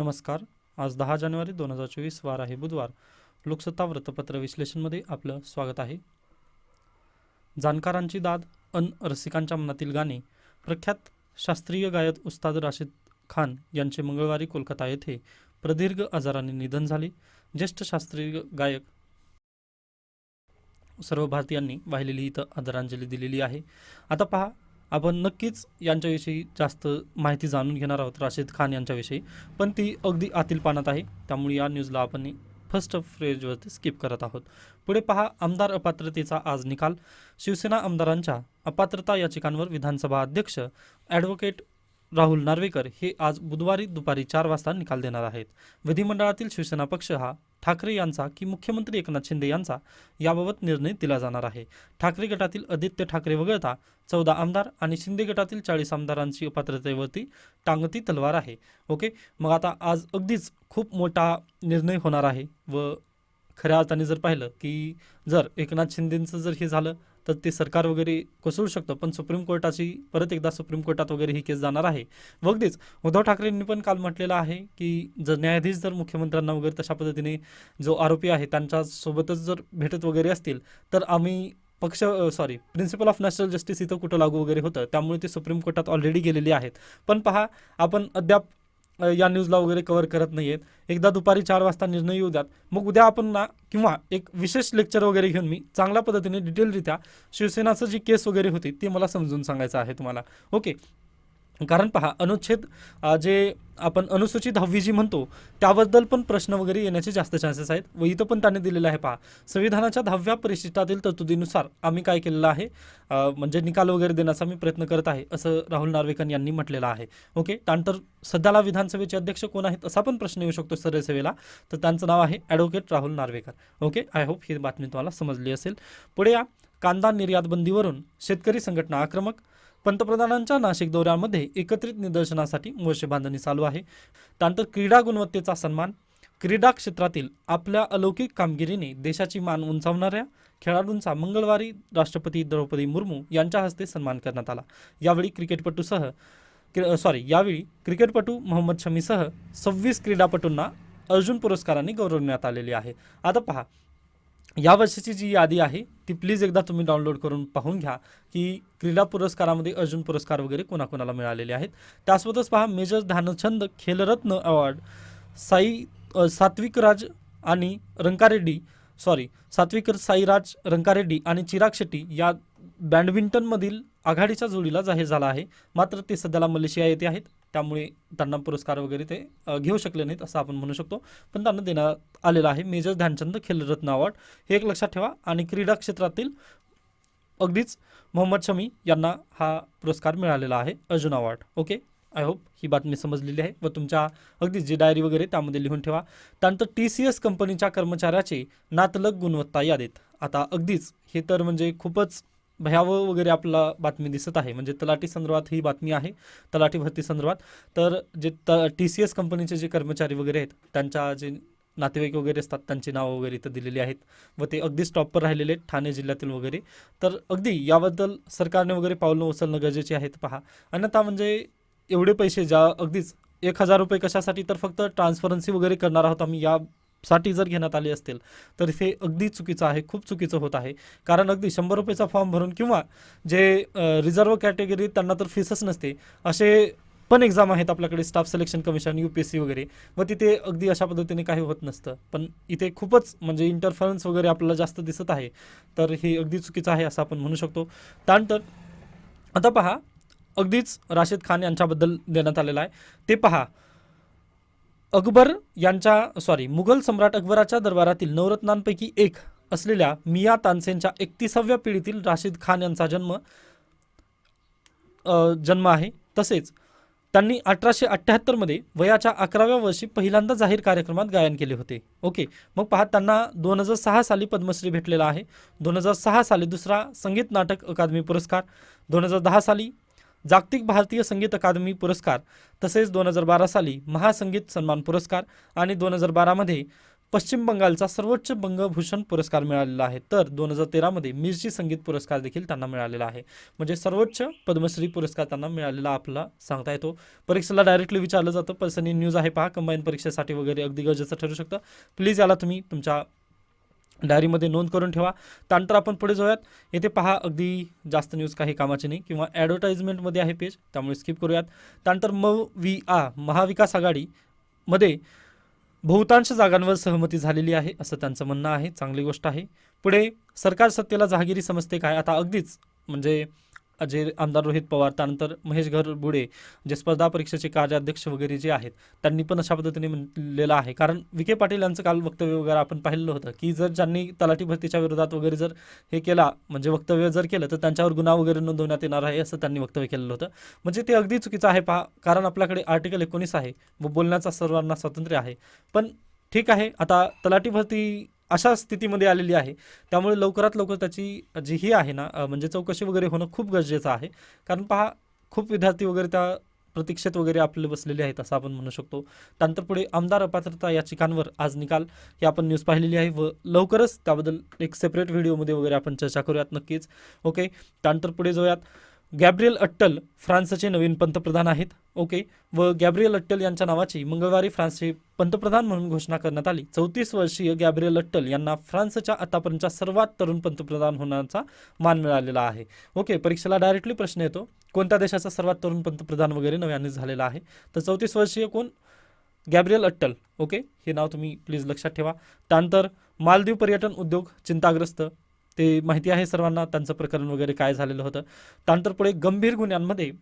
नमस्कार. आज दहा जानेवारी दोन हजार चोवीस वार आहे बुधवार. लोकसत्ता वृत्तपत्र विश्लेषणमध्ये आपलं स्वागत आहे. जाणकारांची दाद अन रसिकांच्या मनातील गाणे प्रख्यात शास्त्रीय गायक उस्ताद राशिद खान यांचे मंगळवारी कोलकाता येथे प्रदीर्घ आजाराने निधन झाले. ज्येष्ठ शास्त्रीय गायक सर्व भारतीयांनी वाहिलेली इथं आदरांजली दिलेली आहे. आता पहा आपण नक्कीच यांच्याविषयी जास्त माहिती जाणून घेणार आहोत राशीद खान यांच्याविषयी. पण ती अगदी आतील पानात आहे. त्यामुळे या न्यूजला आपण फर्स्ट फ्रेजवरती स्किप करत आहोत. पुढे पहा आमदार अपात्रतेचा आज निकाल. शिवसेना आमदारांच्या अपात्रता याचिकांवर विधानसभा अध्यक्ष ॲडव्होकेट राहुल नार्वेकर हे आज बुधवारी दुपारी चार वाजता निकाल देणार आहेत. विधिमंडळातील शिवसेना पक्ष हा ठाकरे यांचा की मुख्यमंत्री एकनाथ शिंदे यांचा याबाबत निर्णय दिला जाणार आहे. ठाकरे गटातील आदित्य ठाकरे वगळता चौदा आमदार आणि शिंदे गटातील चाळीस आमदारांची अपात्रतेवरती टांगती तलवार आहे. ओके? मग आता आज अगदीच खूप मोठा निर्णय होणार आहे व खऱ्या अर्थाने जर पाहिलं की जर एकनाथ शिंदेंचं जर हे झालं तर ते सरकार वगैरे कोसळू शकतं. पण सुप्रीम कोर्टाची परत एकदा सुप्रीम कोर्टात वगैरे ही केस जाणार आहे. अगदीच उद्धव ठाकरेंनी पण काल म्हटलेलं आहे की जर न्यायाधीश जर मुख्यमंत्र्यांना वगैरे तशा पद्धतीने जो आरोपी आहे त्यांच्यासोबतच जर भेटत वगैरे असतील तर आम्ही पक्ष sorry principle of national justice इथं कुठं लागू वगैरे होतं त्यामुळे ते सुप्रीम कोर्टात ऑलरेडी गेलेली आहेत. पण पहा आपण अद्याप या न्यूजला वगैरे कव्हर करत नाही आहेत एकदा दुपारी चार वाजता निर्णय येऊ द्यात. मग उद्या आपण ना किंवा एक विशेष लेक्चर वगैरे घेऊन मी चांगल्या पद्धतीने डिटेलरित्या शिवसेनाचं जी केस वगैरे होती ती मला समजून सांगायचं आहे तुम्हाला. ओके कारण पहा अनुच्छेद जे आपण अनुसूचित दहावी जी म्हणतो त्याबद्दल पण प्रश्न वगैरे येण्याचे जास्त चान्सेस आहेत. व इथं पण त्याने दिलेलं आहे पहा संविधानाच्या दहाव्या परिशिष्टातील तरतुदीनुसार आम्ही काय केलेलं आहे? म्हणजे निकाल वगैरे देण्याचा मी प्रयत्न करत आहे असं राहुल नार्वेकर यांनी म्हटलेलं आहे. ओके? त्यानंतर सध्याला विधानसभेचे अध्यक्ष कोण आहेत असा पण प्रश्न येऊ शकतो सरसेवेला तर त्यांचं नाव आहे advocate Rahul Narwekar. Okay? I hope ही बातमी तुम्हाला समजली असेल. पुढे या कांदा निर्यात बंदीवरून शेतकरी संघटना आक्रमक पंतप्रधानांच्या नाशिक दौऱ्यामध्ये एकत्रित निदर्शनासाठी मोर्चे बांधणी चालू आहे. त्यानंतर क्रीडा गुणवत्तेचा सन्मान क्रीडा क्षेत्रातील आपल्या अलौकिक कामगिरीने देशाची मान उंचावणाऱ्या खेळाडूंचा मंगळवारी राष्ट्रपती द्रौपदी मुर्मू यांच्या हस्ते सन्मान करण्यात आला. यावेळी क्रिकेटपटूसह क्रि सॉरी यावेळी क्रिकेटपटू मोहम्मद शमीसह सव्वीस क्रीडापटूंना अर्जुन पुरस्काराने गौरवण्यात आलेली आहे. आता पहा या वर्षीची जी यादी आहे ती प्लीज एकदा तुम्ही डाउनलोड करून पाहून घ्या की क्रीडा पुरस्कारामध्ये अर्जुन पुरस्कार वगैरे कोणाकोणाला मिळालेले आहेत. त्यासोबतच पहा मेजर ध्यानचंद खेलरत्न अवॉर्ड साई सात्विक राज आणि रंकारेड्डी सॉरी सात्विक साईराज रंकारेड्डी आणि चिराग शेट्टी या बॅडमिंटनमधील आघाडीच्या जोडीला जाहीर झाला आहे. मात्र ते सध्याला मलेशिया येथे आहेत. त्यामुळे त्यांना पुरस्कार वगैरे ते घेऊ शकले नाहीत असं आपण म्हणू शकतो. पण त्यांना देण्यात आलेला आहे मेजर ध्यानचंद खेलरत्न अवॉर्ड. हे एक लक्षात ठेवा. आणि क्रीडा क्षेत्रातील अगदीच मोहम्मद शमी यांना हा पुरस्कार मिळालेला आहे. Arjun award. Okay? I hope ही बातमी समजलेली आहे. व तुमच्या अगदीच जी डायरी वगैरे त्यामध्ये लिहून ठेवा. त्यानंतर टी सी एस कंपनीच्या कर्मचाऱ्याचे नातलग गुणवत्ता यादीत. आता अगदीच हे तर म्हणजे खूपच भयावह वगैरे आपला बातमी दिसत आहे. म्हणजे तलाठी संदर्भात ही बातमी आहे. तलाठी भरती संदर्भात. तर जे त टी सी एस कंपनीचे जे कर्मचारी वगैरे आहेत त्यांच्या जे नातेवाईक वगैरे असतात त्यांची नावं वगैरे इथं दिलेली आहेत व ते अगदीच टॉपवर राहिलेले आहेत ठाणे जिल्ह्यातील वगैरे. तर अगदी याबद्दल सरकारने वगैरे पावलं उचलणं गरजेचे आहेत पहा. अन्यथा म्हणजे एवढे पैसे ज्या अगदीच एक हजार रुपये कशासाठी तर फक्त ट्रान्सफरन्सी वगैरे करणार आहोत आम्ही या साठी जर घेण्यात आले असतील तर हे अगदी चुकीचं आहे खूप चुकीचं होत आहे. कारण अगदी शंभर रुपयेचा फॉर्म भरून किंवा जे रिझर्व कॅटेगरी त्यांना तर फीसच नसते असे पण एक्झाम आहेत आपल्याकडे staff selection commission U P S C वगैरे. व तिथे अगदी अशा पद्धतीने काही होत नसतं. पण इथे खूपच म्हणजे इंटरफरन्स वगैरे आपल्याला जास्त दिसत आहे. तर हे अगदी चुकीचं आहे असं आपण म्हणू शकतो. त्यानंतर आता पहा अगदीच राशिद खान यांच्याबद्दल देण्यात आलेलं आहे. ते पहा अकबर यांच्या सॉरी मुघल सम्राट अकबराच्या दरबारातील नवरत्नांपैकी एक असलेल्या मिया तानसेनच्या एकतीसाव्या पिढीतील राशीद खान यांचा जन्म जन्म आहे. तसेच त्यांनी अठराशे अठ्ठ्याहत्तरमध्ये वयाच्या अकराव्या वर्षी पहिल्यांदा जाहीर कार्यक्रमात गायन केले होते. ओके मग पहा त्यांना दोन हजार सहा साली पद्मश्री भेटलेला आहे. दोन हजार सहा साली दुसरा संगीत नाटक अकादमी पुरस्कार. दोन हजार दहा साली जागतिक भारतीय संगीत अकादमी पुरस्कार तसेच दोन हजार बारा साली महासंगीत सन्मान पुरस्कार आणि दोन हजार बारामध्ये पश्चिम बंगालचा सर्वोच्च बंगभूषण पुरस्कार मिळालेला आहे. तर दोन हजार तेरामध्ये मिरची संगीत पुरस्कार देखील त्यांना मिळालेला आहे. म्हणजे सर्वोच्च पद्मश्री पुरस्कार त्यांना मिळालेला आपला सांगता येतो. परीक्षेला डायरेक्टली विचारलं जातं. पर्सनी न्यूज आहे पहा. कंबाईन परीक्षेसाठी वगैरे अगदी गरजेचं ठरू शकतं. प्लीज याला तुम्ही तुमच्या डायरीमध्ये नोंद करून ठेवा. त्यानंतर आपण पुढे जाऊयात. येथे पहा अगदी जास्त न्यूज काही कामाचे नाही किंवा ॲडव्हर्टाइजमेंटमध्ये आहे पेज त्यामुळे स्किप करूयात. त्यानंतर म वी आ महाविकास आघाडीमध्ये बहुतांश जागांवर सहमती झालेली आहे असं त्यांचं म्हणणं आहे. चांगली गोष्ट आहे. पुढे सरकार सत्तेला जहागिरी समजते काय? आता अगदीच म्हणजे जे आमदार रोहित पवार त्यानंतर महेश घरबुडे जे स्पर्धा परीक्षेचे कार्याध्यक्ष वगैरे जे आहेत त्यांनी पण अशा पद्धतीने म्हटलेलं आहे. कारण विखे पाटील यांचं काल वक्तव्य वगैरे आपण पाहिलं होतं की जर ज्यांनी तलाठी भरतीच्या विरोधात वगैरे जर हे केला म्हणजे वक्तव्य जर केलं तर त्यांच्यावर गुन्हा वगैरे नोंदवण्यात येणार आहे असं त्यांनी वक्तव्य केलेलं होतं. म्हणजे ते अगदी चुकीचं आहे पहा कारण आपल्याकडे आर्टिकल एकोणीस आहे व बोलण्याचा सर्वांना स्वातंत्र्य आहे. पण ठीक आहे आता तलाठी भरती अशा स्थितीमध्ये आलेली आहे. त्यामुळे लवकरात लवकर त्याची जी ही आहे ना म्हणजे चौकशी वगैरे होणं खूप गरजेचं आहे. कारण पहा खूप विद्यार्थी वगैरे त्या प्रतीक्षेत वगैरे आपले बसलेले आहेत असं आपण म्हणू शकतो. त्यानंतर पुढे आमदार अपात्रता याचिकांवर आज निकाल ही आपण न्यूज पाहिलेली आहे व लवकरच त्याबद्दल एक सेपरेट व्हिडिओमध्ये वगैरे आपण चर्चा करूयात नक्कीच. ओके त्यानंतर पुढे जाऊयात. गॅब्रियल अट्टल फ्रान्सचे नवीन पंतप्रधान आहेत. ओके. व गॅब्रियल अट्टल यांच्या नावाची मंगळवारी फ्रान्सचे पंतप्रधान म्हणून घोषणा करण्यात आली. चौतीस वर्षीय गॅब्रियल अट्टल यांना फ्रान्सच्या आतापर्यंतच्या सर्वात तरुण पंतप्रधान होण्याचा मान मिळालेला आहे. ओके. परीक्षेला डायरेक्टली प्रश्न येतो कोणत्या देशाचा सर्वात तरुण पंतप्रधान वगैरे नव्याने झालेला आहे? तर चौतीस वर्षीय कोण? Gabriel Attal. ओके. हे नाव तुम्ही प्लीज लक्षात ठेवा. त्यानंतर मालदीव पर्यटन उद्योग चिंताग्रस्त. ते माहिती आहे सर्वांना त्यांचं प्रकरण वगैरे काय झालेलं होतं. त्यानंतर पुढे गंभीर गुन्ह्यांमध्ये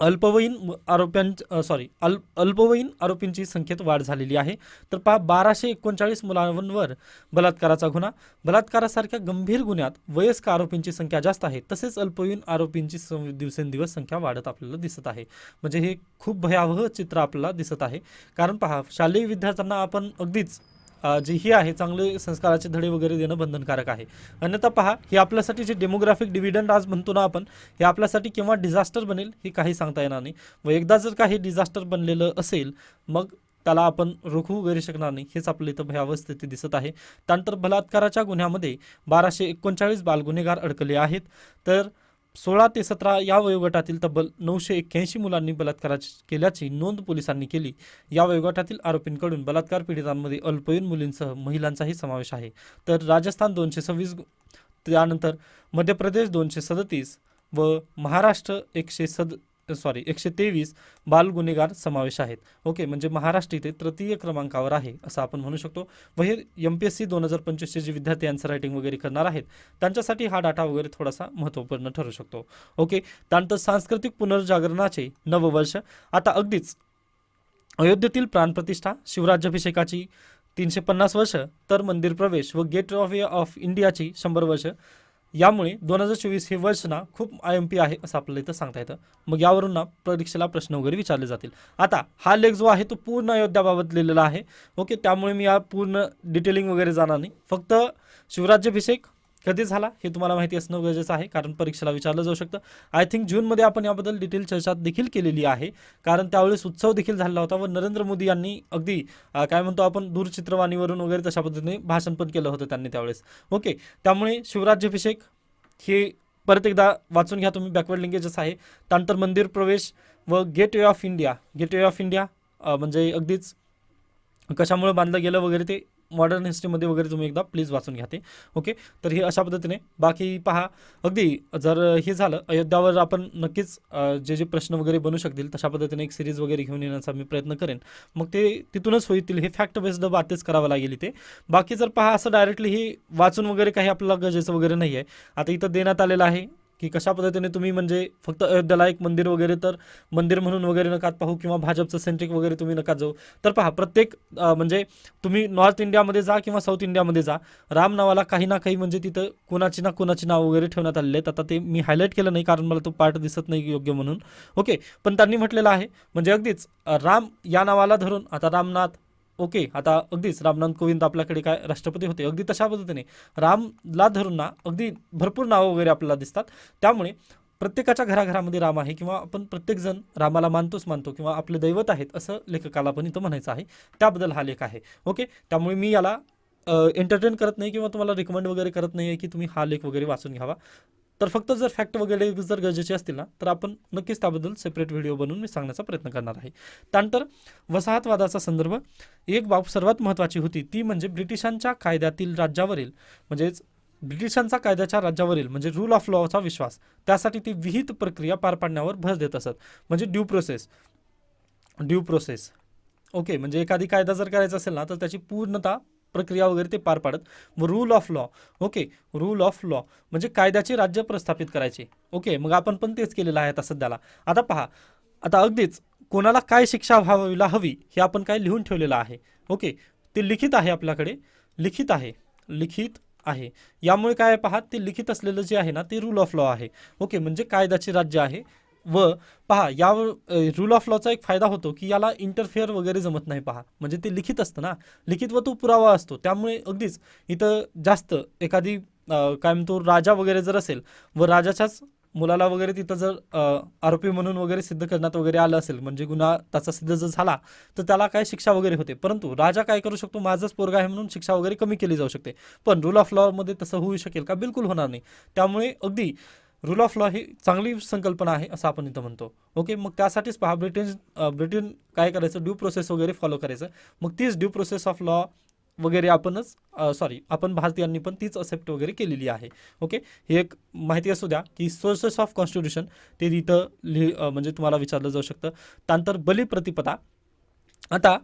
अल्पवयीन आरोप्यां सॉरी अल् अल्पवयीन आरोपींची संख्येत वाढ झालेली आहे. तर पहा बाराशे एकोणचाळीस मुलांवर बलात्काराचा गुन्हा. बलात्कारासारख्या गंभीर गुन्ह्यात वयस्क आरोपींची संख्या जास्त आहे. तसेच अल्पवयीन आरोपींची सं- दिवसेंदिवस संख्या वाढत आपल्याला दिसत आहे. म्हणजे हे खूप भयावह चित्र आपल्याला दिसत आहे. कारण पहा शालेय विद्यार्थ्यांना आपण अगदीच जे ही आहे चांगले संस्काराचे धडे वगैरे देणं बंधनकारक आहे. अन्यथा पहा हे आपल्यासाठी जे डेमोग्राफिक डिव्हिडंड आज म्हणतो ना आपण हे आपल्यासाठी केव्हा डिझास्टर बनेल हे काही सांगता येणार नाही. व एकदा जर काही डिझास्टर बनलेलं असेल मग त्याला आपण रोखू वगैरे शकणार नाही. हेच आपल्या इथं भयावह स्थिती दिसत आहे. त्यानंतर बलात्काराच्या गुन्ह्यामध्ये बाराशे एकोणचाळीस बालगुन्हेगार अडकले आहेत. तर सोळा ते सतरा या वयोगटातील तब्बल नऊशे एक्क्याऐंशी मुलांनी बलात्कार केल्याची नोंद पोलिसांनी केली. या वयोगटातील आरोपींकडून बलात्कार पीडितांमध्ये अल्पवयीन मुलींसह महिलांचाही समावेश आहे. तर राजस्थान दोनशे सव्वीस त्यानंतर मध्य प्रदेश दोनशे सदतीस व महाराष्ट्र एकशे सद सॉरी एकशे तेवीस बाल गुन्हेगार समावेश आहेत. ओके म्हणजे महाराष्ट्र इथे तृतीय क्रमांकावर आहे असं आपण म्हणू शकतो. व हे एम पी एस सी दोन हजार पंचवीसचे जे विद्यार्थी आन्सर रायटिंग वगैरे करणार आहेत त्यांच्यासाठी हा डाटा वगैरे थोडासा महत्त्वपूर्ण ठरू शकतो. ओके त्यानंतर सांस्कृतिक पुनर्जागरणाचे नववर्ष. आता अगदीच अयोध्येतील प्राणप्रतिष्ठा शिवराज्याभिषेकाची तीनशे पन्नास वर्ष तर मंदिर प्रवेश व गेट ऑफ ऑफ इंडियाची शंभर वर्ष. यामुळे दोन हजार चोवीस हे वर्ष ना खूप आय एम पी आहे असं आपल्याला इथं सांगता येतं. मग यावरून ना परीक्षेला प्रश्न वगैरे विचारले जातील. आता हा लेख जो आहे तो पूर्ण अयोध्याबाबत लिहिलेला आहे. ओके त्यामुळे मी या पूर्ण डिटेलिंग वगैरे जाणार नाही. फक्त शिवराज्याभिषेक कधी झाला हे तुम्हाला माहिती असणं गरजेचं आहे कारण परीक्षेला विचारलं जाऊ शकतं. आय थिंक जूनमध्ये आपण याबद्दल डिटेल चर्चा देखील केलेली आहे कारण त्यावेळेस उत्सव देखील झालेला होता व नरेंद्र मोदी यांनी अगदी काय म्हणतो आपण दूरचित्रवाणीवरून वगैरे तशा पद्धतीने भाषण पण केलं होतं त्यांनी त्यावेळेस. ओके त्यामुळे शिवराज्याभिषेक हे परत एकदा वाचून घ्या तुम्ही बॅकवर्ड लिंकेजच आहे. त्यानंतर मंदिर प्रवेश व gateway of India gateway of India म्हणजे अगदीच कशामुळे बांधलं गेलं वगैरे ते मॉडर्न हिस्ट्रीमध्ये वगैरे तुम्ही एकदा प्लीज वाचून घ्या ते. ओके तर हे अशा पद्धतीने. बाकी पहा अगदी जर हे झालं अयोध्यावर आपण नक्कीच जे जे प्रश्न वगैरे बनू शकतील तशा पद्धतीने एक सिरीज वगैरे घेऊन येण्याचा मी प्रयत्न करेन. मग ते तिथूनच होईल हे फॅक्ट बेस्ड बातेच करावं लागेल इथे. बाकी जर पहा असं डायरेक्टली हे वाचून वगैरे काही आपल्याला गरजेचं वगैरे नाही आहे आता इथं देण्यात आलेलं आहे की कशा पद्धतीने तुम्ही म्हणजे फक्त अयोध्याला एक मंदिर वगैरे तर मंदिर म्हणून वगैरे नकात पाहू किंवा भाजपचं सेंट्रिक वगैरे तुम्ही नका जाऊ. तर पहा प्रत्येक म्हणजे तुम्ही नॉर्थ इंडियामध्ये जा किंवा साऊथ इंडियामध्ये जा राम नावाला काही ना काही म्हणजे तिथं कोणाची ना कोणाची नाव वगैरे ठेवण्यात आलेले आहेत. आता ते मी हायलाईट केलं नाही कारण मला तो पार्ट दिसत नाही योग्य म्हणून. ओके पण त्यांनी म्हटलेलं आहे म्हणजे अगदीच राम या नावाला धरून आता रामनाथ ओके आता अगदीच रामनाथ कोविंद आपल्याकडे काय राष्ट्रपती होते अगदी तशा पद्धतीने रामला धरून ना अगदी भरपूर नावं वगैरे आपल्याला दिसतात. त्यामुळे प्रत्येकाच्या घराघरामध्ये राम आहे किंवा आपण प्रत्येकजण रामाला मानतोच मानतो किंवा आपले दैवत आहेत असं लेखकाला पण इथं म्हणायचं आहे. त्याबद्दल हा लेख आहे. ओके त्यामुळे मी याला एंटरटेन करत नाही किंवा तुम्हाला रिकमेंड वगैरे करत नाही आहे की तुम्ही हा लेख वगैरे वाचून घ्यावा. तर फक्त जर फॅक्ट वगैरे जर गरजेचे असतील ना तर आपण नक्कीच त्याबद्दल सेपरेट व्हिडिओ बनवून मी सांगण्याचा प्रयत्न करणार आहे. त्यानंतर वसाहतवादाचा संदर्भ. एक बाब सर्वात महत्त्वाची होती ती म्हणजे ब्रिटिशांच्या कायद्यातील राज्यावरील म्हणजेच ब्रिटिशांचा कायद्याच्या राज्यावरील म्हणजे रूल ऑफ लॉचा विश्वास त्यासाठी ती विहित प्रक्रिया पार पाडण्यावर भर देत असत. म्हणजे due process due process okay म्हणजे एखादी कायदा जर करायचा असेल ना तर त्याची पूर्णता प्रक्रिया वगैरे ते पार पाडत. व rule of law okay rule of law म्हणजे कायद्याचे राज्य प्रस्थापित करायचे. ओके मग आपण पण तेच केलेलं आहे आता सध्याला. आता पहा आता अगदीच कोणाला काय शिक्षा व्हावीला हवी हे आपण काय लिहून ठेवलेलं आहे. ओके ते लिखित आहे आपल्याकडे. लिखित आहे. लिखित आहे. यामुळे काय पहा ते लिखित असलेलं जे आहे ना ते रूल ऑफ लॉ आहे. ओके म्हणजे कायद्याचे राज्य आहे. व पहा या रूल ऑफ लॉचा एक फायदा होतो की याला इंटरफेअर वगैरे जमत नाही पहा. म्हणजे ते लिखित असतं ना. लिखित व तो पुरावा असतो. त्यामुळे अगदीच इथं जास्त एखादी काय म्हणतो राजा वगैरे जर असेल व राजाच्याच मुलाला वगैरे तिथं जर आरोपी म्हणून वगैरे सिद्ध करण्यात वगैरे आलं असेल म्हणजे गुन्हा त्याचा सिद्ध जर झाला तर त्याला काय शिक्षा वगैरे होते. परंतु राजा काय करू शकतो? माझंच पोरगा आहे म्हणून शिक्षा वगैरे कमी केली जाऊ शकते. पण रूल ऑफ लॉमध्ये तसं होऊ शकेल का? बिलकुल होणार नाही. त्यामुळे अगदी रूल ऑफ लॉ ही चांगली संकल्पना आहे असं आपण इथं म्हणतो. ओके मग त्यासाठीच पहा ब्रिटन ब्रिटन काय करायचं? ड्यू प्रोसेस वगैरे फॉलो करायचं. मग तीच ड्यू प्रोसेस ऑफ लॉ वगैरे आपणच सॉरी आपण भारतीयांनी पण तीच असेप्ट वगैरे केलेली आहे. ओके ही एक माहिती असू द्या की सोर्सेस ऑफ कॉन्स्टिट्यूशन ते तिथं लिहि म्हणजे तुम्हाला विचारलं जाऊ शकतं. त्यानंतर बलिप्रतिपदा. आता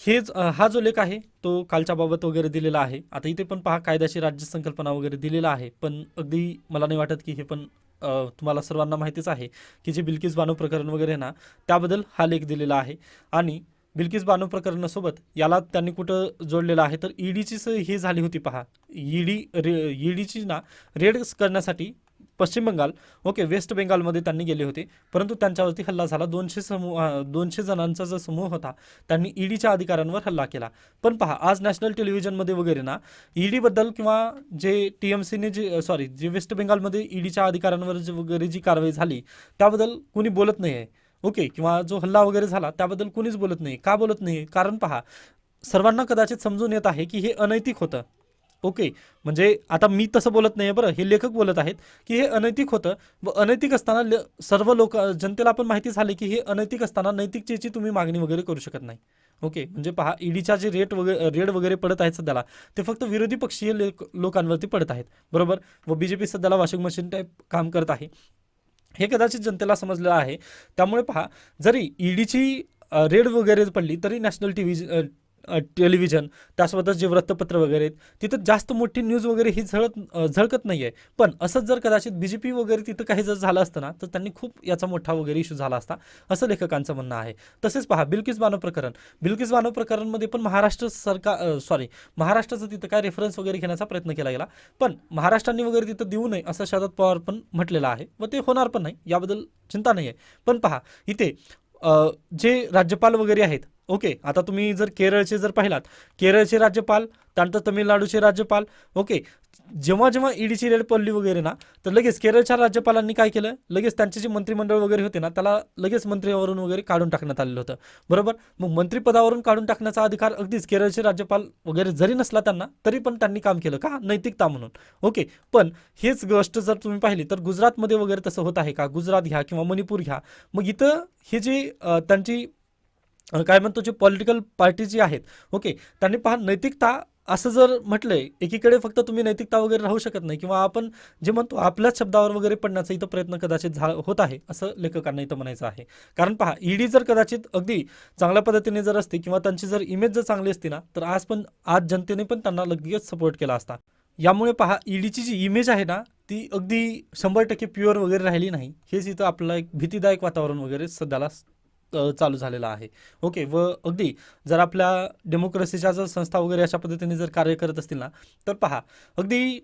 हेच हा जो लेख आहे तो कालच्या बाबत वगैरे दिलेला आहे. आता इथे पण पहा कायद्याची राज्य संकल्पना वगैरे दिलेला आहे. पण अगदी मला नाही वाटत की हे पण तुम्हाला सर्वांना माहितीच आहे की जे बिल्किस बानो प्रकरण वगैरे आहे ना त्याबद्दल हा लेख दिलेला आहे. आणि बिल्किस बानो प्रकरणासोबत याला त्यांनी कुठं जोडलेलं आहे? तर ईडीचीच हे झाली होती पहा. ईडी रे ईडीची ना रेड करण्यासाठी पश्चिम बंगाल ओके वेस्ट बेंगालमध्ये त्यांनी गेले होते. परंतु त्यांच्यावरती हल्ला झाला. दोनशे समूह दोनशे जणांचा जो समूह होता त्यांनी ईडीच्या अधिकाऱ्यांवर हल्ला केला. पण पहा आज नॅशनल टेलिव्हिजनमध्ये वगैरे ना ईडीबद्दल किंवा जे टी एम सीने जे सॉरी जे वेस्ट बेंगालमध्ये ईडीच्या अधिकाऱ्यांवर जे वगैरे जी कारवाई झाली त्याबद्दल कुणी बोलत नाही आहे ओके किंवा जो हल्ला वगैरे झाला त्याबद्दल कुणीच बोलत नाही का बोलत नाही कारण पहा सर्वांना कदाचित समजून येत आहे की हे अनैतिक होतं. ओके. म्हणजे आता मी तसं बोलत नाही बरं. हे लेखक बोलत आहेत की हे अनैतिक होतं व अनैतिक असताना ल- सर्व लोक जनतेला आपण माहिती झाले की हे अनैतिक असताना नैतिकतेची तुम्ही मागणी वगैरे करू शकत नाही. ओके. म्हणजे पहा ईडीच्या जे रेट वगैरे रेड वगैरे पडत आहेत सध्याला ते फक्त विरोधी पक्षीय लोकांवरती पडत आहेत. बरोबर? व बी जे पी सध्याला वॉशिंग मशीन टाईप काम करत आहे. हे कदाचित जनतेला समजलेलं आहे. त्यामुळे पहा जरी ईडीची रेड वगैरे पडली तरी नॅशनल टी व्ही टेलिव्हिजन त्यासोबतच जे वृत्तपत्र वगैरे आहेत तिथं जास्त मोठी न्यूज वगैरे ही झळत झळकत नाही आहे पण असंच जर कदाचित बी जे पी वगैरे तिथं काही जर झालं असतं ना तर त्यांनी खूप याचा मोठा वगैरे इश्यू झाला असता असं लेखकांचं म्हणणं आहे. तसेच पहा बिल्किस बानो प्रकरण. बिल्किस बानो प्रकरणमध्ये पण महाराष्ट्र सरकार सॉरी महाराष्ट्राचं तिथं काय रेफरन्स वगैरे घेण्याचा प्रयत्न केला गेला. पण महाराष्ट्रांनी वगैरे तिथं देऊ नये असं शरद पवार पण म्हटलेलं आहे. व ते होणार पण नाही याबद्दल चिंता नाही आहे पण पहा इथे जे राज्यपाल वगैरे आहेत ओके आता तुम्ही जर केरळचे जर पाहिलात केरळचे राज्यपाल त्यानंतर तमिळनाडूचे राज्यपाल ओके जेव्हा जेव्हा ईडीची रेड पडली वगैरे ना तर लगेच केरळच्या राज्यपालांनी काय केलं? लगेच त्यांचे जे मंत्रिमंडळ वगैरे होते ना त्याला लगेच मंत्र्यावरून वगैरे काढून टाकण्यात आलेलं होतं. बरोबर? मग मंत्रिपदावरून काढून टाकण्याचा अधिकार अगदीच केरळचे राज्यपाल वगैरे जरी नसला त्यांना तरी पण त्यांनी काम केलं का? नैतिकता म्हणून. ओके पण हेच गोष्ट जर तुम्ही पाहिली तर गुजरातमध्ये वगैरे तसं होत आहे का? गुजरात घ्या किंवा मणिपूर घ्या. मग इथं हे जे त्यांची काय म्हणतो जे पॉलिटिकल पार्टी जी आहेत ओके त्यांनी पहा नैतिकता असं जर म्हटलंय एकीकडे फक्त तुम्ही नैतिकता वगैरे राहू शकत नाही किंवा आपण जे म्हणतो आपल्याच शब्दावर वगैरे पडण्याचा इथं प्रयत्न कदाचित झा होत आहे असं लेखकांना इथं म्हणायचं आहे. कारण पहा ईडी जर कदाचित अगदी चांगल्या पद्धतीने जर असते किंवा त्यांची जर इमेज जर चांगली असती ना तर आज पण आज जनतेने पण त्यांना लगेच सपोर्ट केला असता. यामुळे पहा ईडीची जी इमेज आहे ना ती अगदी शंभर टक्के प्युअर वगैरे राहिली नाही. हेच इथं आपलं एक भीतीदायक वातावरण वगैरे सध्याला चालू झालेला आहे. ओके व अगदी जर आपल्या डेमोक्रेसीच्या जर संस्था वगैरे अशा पद्धतीने जर कार्य करत असतील ना तर पहा अगदी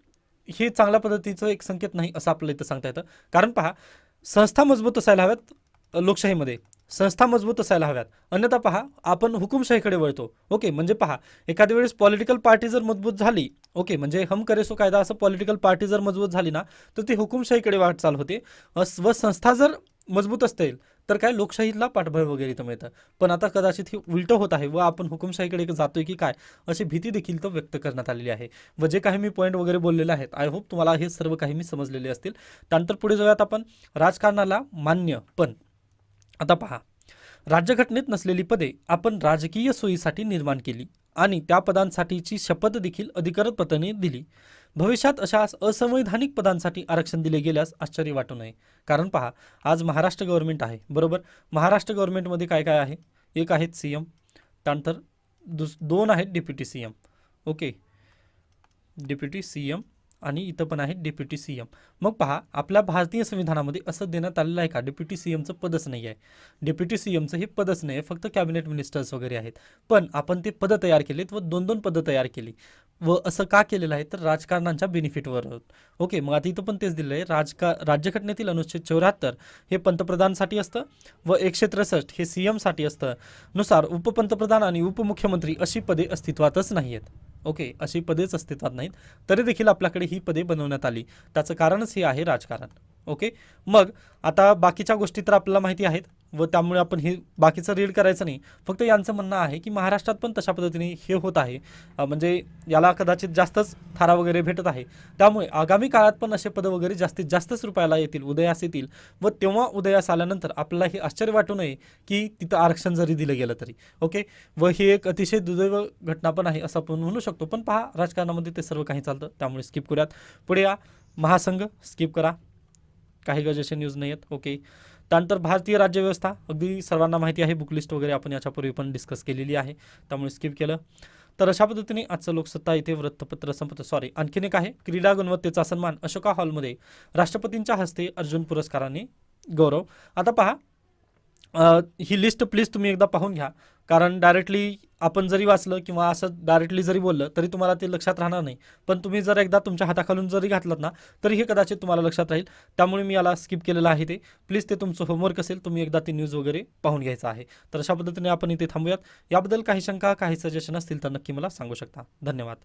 हे चांगल्या पद्धतीचं एक संकेत नाही असं आपल्याला इथं सांगता येतं. कारण पहा संस्था मजबूत असायला हव्यात लोकशाहीमध्ये. संस्था मजबूत असायला हव्यात. अन्यथा पहा आपण हुकुमशाहीकडे वळतो. ओके म्हणजे पहा एखाद्या वेळेस पॉलिटिकल पार्टी जर मजबूत झाली ओके म्हणजे हम करेसो कायदा असं पॉलिटिकल पार्टी जर मजबूत झाली ना तर ती हुकुमशाहीकडे वाटचाल होते. व संस्था जर मजबूत असतील तर काय लोकशाहीला पाठबळ वगैरे इथं मिळतं. पण आता कदाचित हे उलटं होत आहे व आपण हुकुमशाहीकडे जातोय की काय अशी भीती देखील तो व्यक्त करण्यात आलेली आहे. व जे काही मी पॉईंट वगैरे बोललेले आहेत आय होप तुम्हाला हे सर्व काही मी समजलेले असतील. त्यानंतर पुढे जाऊयात आपण राजकारणाला मान्य. पण आता पहा राज्यघटनेत नसलेली पदे आपण राजकीय सोयीसाठी निर्माण केली आणि त्या पदांसाठीची शपथ देखील अधिकारपत्राने दिली. भविष्यात अशा असंवैधानिक पदांसाठी आरक्षण दिले गेल्यास आश्चर्य वाटू नये. कारण पहा आज महाराष्ट्र गव्हर्नमेंट आहे. बरोबर? महाराष्ट्र गव्हर्नमेंटमध्ये काय काय आहे? एक आहेत सी एम त्यानंतर दुस दोन आहेत deputy C M okay deputy C M आणि इथं पण आहे डेप्युटी सी एम मग पहा आपल्या भारतीय संविधानामध्ये असं देण्यात आलेलं आहे का? डेप्युटी सी एमचं पदच नाही आहे. डेप्युटी सी एमचं हे पदच नाही आहे. फक्त कॅबिनेट मिनिस्टर्स वगैरे आहेत. पण आपण ते पदं तयार केलीत व दोन दोन पदं तयार केली. व असं का केलेलं आहे? तर राजकारणांच्या बेनिफिटवर ओके मग आता इथं पण तेच दिलं आहे राजका राज्यघटनेतील अनुच्छेद चौऱ्याहत्तर हे पंतप्रधानसाठी असतं व एकशे त्रेसष्ट हे सी एमसाठी असतं. नुसार उपपंतप्रधान आणि उपमुख्यमंत्री अशी पदे अस्तित्वातच नाही आहेत ओके अशी पदेच अस्तित्वात नाहीत. तरी देखील आपल्याकडे ही पदे बनवण्यात आली. त्याचं कारणच हे आहे राजकारण. ओके? मग आता बाकीच्या गोष्टी तर आपल्याला माहिती आहेत व त्यामुळे आपण हे बाकीचं रीड करायचं नाही. फक्त यांचं म्हणणं आहे की महाराष्ट्रात पण तशा पद्धतीने हे होत आहे. म्हणजे याला कदाचित जास्तच थारा वगैरे भेटत आहे. त्यामुळे आगामी काळात पण असे पदं वगैरे जास्तीत जास्तच रुपयाला येतील उदयास येतील व तेव्हा उदयास आल्यानंतर आपल्याला हे आश्चर्य वाटू नये की तिथं आरक्षण जरी दिलं गेलं तरी. ओके? व ही एक अतिशय दुर्दैव घटना पण आहे असं आपण म्हणू शकतो. पण पहा राजकारणामध्ये ते सर्व काही चालतं त्यामुळे स्किप करूयात. पुढे या महासंघ स्किप करा. काही गरजेचे न्यूज नाही आहेत ओके त्यानंतर भारतीय राज्यव्यवस्था. अगदी सर्वांना माहिती आहे बुकलिस्ट वगैरे आपण याच्यापूर्वी पण डिस्कस केलेली आहे. त्यामुळे स्किप केलं. तर अशा पद्धतीने आजचं लोकसत्ता इथे वृत्तपत्र संपत. सॉरी आणखीन एक आहे. क्रीडा गुणवत्तेचा सन्मान अशोका हॉलमध्ये राष्ट्रपतींच्या हस्ते अर्जुन पुरस्काराने गौरव. आता पहा ही लिस्ट प्लीज तुम्ही एकदा पाहून घ्या. कारण डायरेक्टली आपण जरी वाचलं किंवा असं डायरेक्टली जरी बोललं तरी तुम्हाला ते लक्षात राहणार नाही. पण तुम्ही जर एकदा तुमच्या हाताखालून जरी घातलं ना तरी हे कदाचित तुम्हाला लक्षात राहील. त्यामुळे मी याला स्किप केलेलं आहे ते. प्लीज ते तुमचं होमवर्क असेल तुम्ही एकदा ती न्यूज वगैरे पाहून घ्यायचं आहे. तर अशा पद्धतीने आपण इथे थांबूयात. याबद्दल काही शंका काही सजेशन असतील तर नक्की मला सांगू शकता. धन्यवाद.